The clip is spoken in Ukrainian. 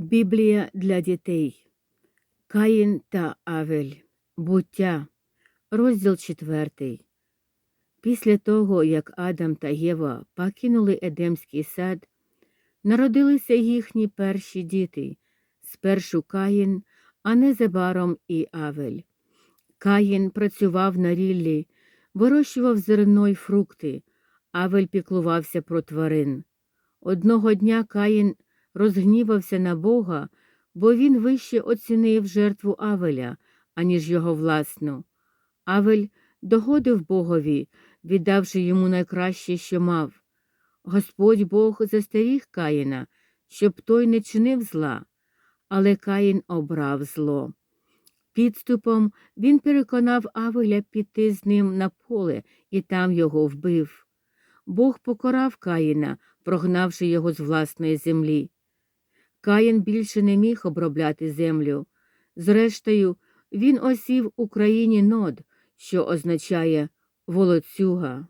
Біблія для дітей. Каїн та Авель. Буття. Розділ 4. Після того, як Адам та Єва покинули Едемський сад, народилися їхні перші діти спершу Каїн, а незабаром і Авель. Каїн працював на ріллі, вирощував зерно й фрукти, Авель піклувався про тварин. Одного дня Каїн розгнівався на Бога, бо він вище оцінив жертву Авеля, аніж його власну. Авель догодив Богові, віддавши йому найкраще, що мав. Господь Бог застеріг Каїна, щоб той не чинив зла, але Каїн обрав зло. Підступом він переконав Авеля піти з ним на поле і там його вбив. Бог покарав Каїна, прогнавши його з власної землі. Каїн більше не міг обробляти землю. Зрештою, він осів у країні нод, що означає волоцюга.